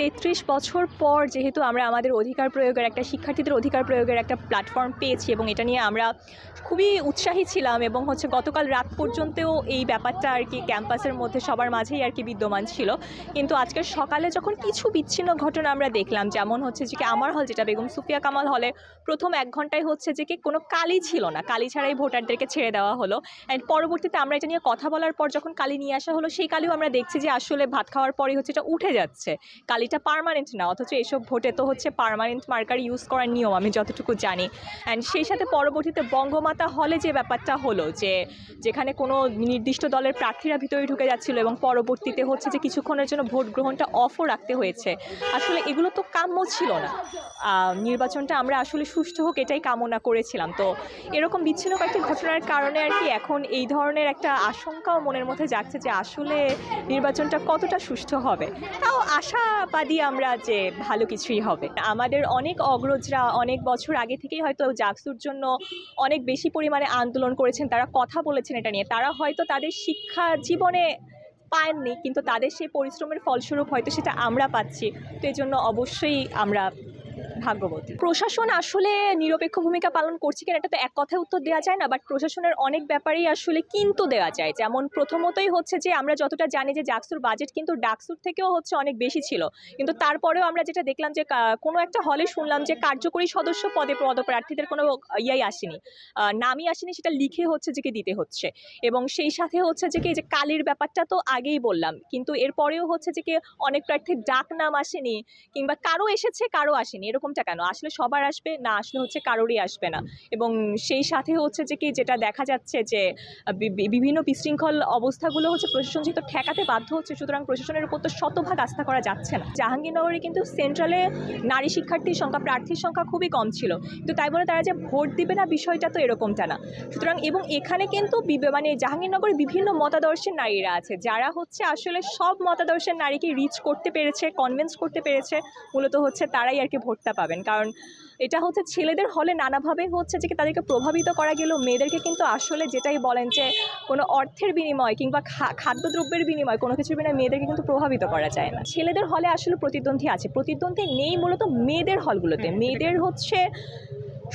তেত্রিশ বছর পর যেহেতু আমরা আমাদের অধিকার প্রয়োগের একটা, শিক্ষার্থীদের অধিকার প্রয়োগের একটা প্ল্যাটফর্ম পেয়েছি এবং এটা নিয়ে আমরা খুবই উৎসাহী ছিলাম এবং হচ্ছে গতকাল রাত পর্যন্তও এই ব্যাপারটা আর কি ক্যাম্পাসের মধ্যে সবার মাঝেই আর কি বিদ্যমান ছিল। কিন্তু আজকের সকালে যখন কিছু বিচ্ছিন্ন ঘটনা আমরা দেখলাম, যেমন হচ্ছে যে কি আমার হল যেটা বেগম সুফিয়া কামাল হলে প্রথম এক ঘন্টায় হচ্ছে যে কি কোনো কালি ছিল না, কালি ছাড়াই ভোটারদেরকে ছেড়ে দেওয়া হলো। অ্যান্ড পরবর্তীতে আমরা এটা নিয়ে কথা বলার পর যখন কালি নিয়ে আসা হলো, সেই কালিও আমরা দেখছি যে আসলে ভাত খাওয়ার পরেই হচ্ছে এটা উঠে যাচ্ছে। কালিটা পার্মানেন্ট না, অথচ এসব ভোটে তো হচ্ছে পার্মানেন্ট মার্কার ইউজ করার নিয়ম, আমি যতটুকু জানি। অ্যান্ড সেই সাথে পরবর্তীতে বঙ্গমাতা হলে যে ব্যাপারটা হলো যে, যেখানে কোনো নির্দিষ্ট দলের প্রার্থীরা ভিতরে ঢুকে যাচ্ছিল এবং পরবর্তীতে হচ্ছে যে কিছুক্ষণের জন্য ভোট গ্রহণটা অফও রাখতে হয়েছে, আসলে এগুলো তো কাম্য ছিল না। নির্বাচনটা আমরা আসলে সুষ্ঠু হোক এটাই কামনা করেছিলাম। তো এরকম বিচ্ছিন্ন কয়েকটি ঘটনার কারণে আর কি এখন এই ধরনের একটা আশঙ্কাও মনের মধ্যে যাচ্ছে যে আসলে নির্বাচনটা কতটা সুষ্ঠু হবে। তাও আশাবাদী আমরা যে ভালো কিছুই হবে। আমাদের অনেক অগ্রজরা অনেক বছর আগে থেকেই হয়তো জাকসুর জন্য অনেক বেশি পরিমাণে আন্দোলন করেছেন, তারা কথা বলেছেন এটা নিয়ে। তারা হয়তো তাদের শিক্ষা জীবনে পাননি, কিন্তু তাদের সেই পরিশ্রমের ফলস্বরূপ হয়তো সেটা আমরা পাচ্ছি। তো এই জন্য অবশ্যই আমরা ভাগ্যবতী। প্রশাসন আসলে নিরপেক্ষ ভূমিকা পালন করছে কিনা এটা তো এক কথায় উত্তর দেওয়া যায় না বাট প্রশাসনের অনেক ব্যাপারেই আসলে কিন্তু দেওয়া যায়। যেমন প্রথমতই হচ্ছে যে, আমরা যতটা জানি যে জাকসুর বাজেট কিন্তু ডাকসুর থেকেও হচ্ছে অনেক বেশি ছিল। কিন্তু তারপরেও আমরা যেটা দেখলাম যে কোনো একটা হলে শুনলাম যে, কার্যকরী সদস্য পদে পদপ্রার্থীদের কোনো ইয়াই আসেনি। নামই আসেনি সেটা লিখে হচ্ছে যে, কি দিতে হচ্ছে। এবং সেই সাথে হচ্ছে যে, কি যে, কালির ব্যাপারটা তো আগেই বললাম। কিন্তু এরপরেও হচ্ছে যে, কি, অনেক প্রার্থীর ডাক নাম আসেনি কিংবা কারও এসেছে, কারও আসেনি। এরকমটা কেন? আসলে সবার আসবে না আসলে হচ্ছে কারোরই আসবে না। এবং সেই সাথে হচ্ছে যে কি যেটা দেখা যাচ্ছে যে বিভিন্ন বিশৃঙ্খল অবস্থাগুলো হচ্ছে প্রশাসন যেহেতু ঠেকাতে বাধ্য হচ্ছে, সুতরাং প্রশাসনের উপর তো শতভাগ আস্থা করা যাচ্ছে না। জাহাঙ্গীরনগরে কিন্তু সেন্ট্রালে নারী শিক্ষার্থীর সংখ্যা, প্রার্থীর সংখ্যা খুবই কম ছিল। কিন্তু তাই বলে তারা যে ভোট দিবে না বিষয়টা তো এরকমটা না। সুতরাং এবং এখানে কিন্তু মানে জাহাঙ্গীরনগরে বিভিন্ন মতাদর্শের নারীরা আছে, যারা হচ্ছে আসলে সব মতাদর্শের নারীকে রিচ করতে পেরেছে কনভিন্স করতে পেরেছে, মূলত হচ্ছে তারাই আর কি ভোটটা পাবেন। কারণ এটা হচ্ছে ছেলেদের হলে নানাভাবে হচ্ছে যে কি তাদেরকে প্রভাবিত করা গেলেও মেয়েদেরকে কিন্তু আসলে যেটাই বলেন যে কোনো অর্থের বিনিময় কিংবা খা- খাদ্যদ্রব্যের বিনিময় কোনো কিছুর বিনিময় মেয়েদেরকে কিন্তু প্রভাবিত করা যায় না। ছেলেদের হলে আসলে প্রতিদ্বন্দ্বী আছে। প্রতিদ্বন্দ্বী নেই মূলত মেয়েদের হলগুলোতে। মেয়েদের হচ্ছে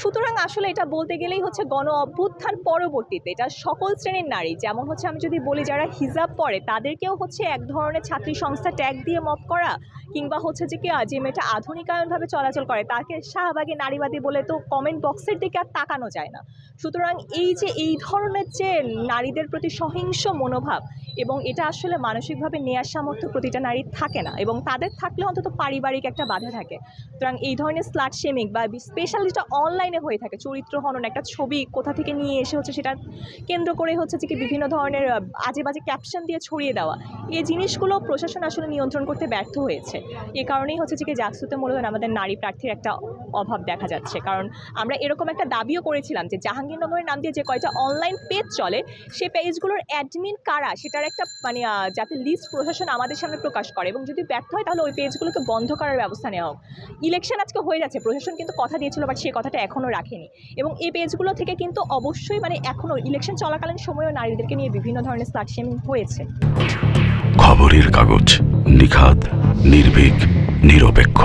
সুতরাং আসলে এটা বলতে গেলেই হচ্ছে গণ অভ্যুত্থান পরবর্তীতে এটা সকল শ্রেণির নারী, যেমন হচ্ছে আমি যদি বলি যারা হিজাব পরে, তাদেরকেও হচ্ছে এক ধরনের ছাত্রী সংস্থা ট্যাগ দিয়ে মপ করা কিংবা হচ্ছে যে কি যে মেয়েটা আধুনিকায়নভাবে চলাচল করে, তাকে শাহবাগে নারীবাদী বলে তো কমেন্ট বক্সের দিকে আর তাকানো যায় না। সুতরাং এই যে, এই ধরনের যে নারীদের প্রতি সহিংস মনোভাব এবং এটা আসলে মানসিকভাবে নেয়ার সামর্থ্য প্রতিটা নারীর থাকে না এবং তাদের থাকলে অন্তত পারিবারিক একটা বাধা থাকে। সুতরাং এই ধরনের স্লাট শেমিং বা স্পেশাল যেটা অনলাইনে হয়ে থাকে। চরিত্র হনন একটা ছবি কোথা থেকে নিয়ে এসে হচ্ছে সেটা কেন্দ্র করে হচ্ছে যে কি বিভিন্ন ধরনের আজে বাজে ক্যাপশন দিয়ে ছড়িয়ে দেওয়া। এই জিনিসগুলো প্রশাসন আসলে নিয়ন্ত্রণ করতে ব্যর্থ হয়েছে। এ কারণেই হচ্ছে যে কি জাকসুতে মূলত আমাদের নারী প্রার্থীর একটা অভাব দেখা যাচ্ছে। কারণ আমরা এরকম একটা দাবিও করেছিলাম যে জাহাঙ্গীরনগরের নাম দিয়ে যে কয়টা অনলাইন পেজ চলে সেই পেজগুলোর অ্যাডমিন কারা, সেটার একটা মানে যাতে লিস্ট প্রশাসন আমাদের সামনে প্রকাশ করে এবং যদি ব্যর্থ হয় তাহলে ওই পেজগুলোকে বন্ধ করার ব্যবস্থা নেওয়া হোক। ইলেকশন আজকে হয়ে যাচ্ছে, প্রশাসন কিন্তু কথা দিয়েছিল বাট সেই কথাটা এখনও রাখেনি। এবং এই পেজগুলো থেকে কিন্তু অবশ্যই মানে এখনও ইলেকশন চলাকালীন সময়েও নারীদেরকে নিয়ে বিভিন্ন ধরনের স্লাট হয়েছে। খবরের কাগজ নিখাত নির্ভীক, নিরপেক্ষ।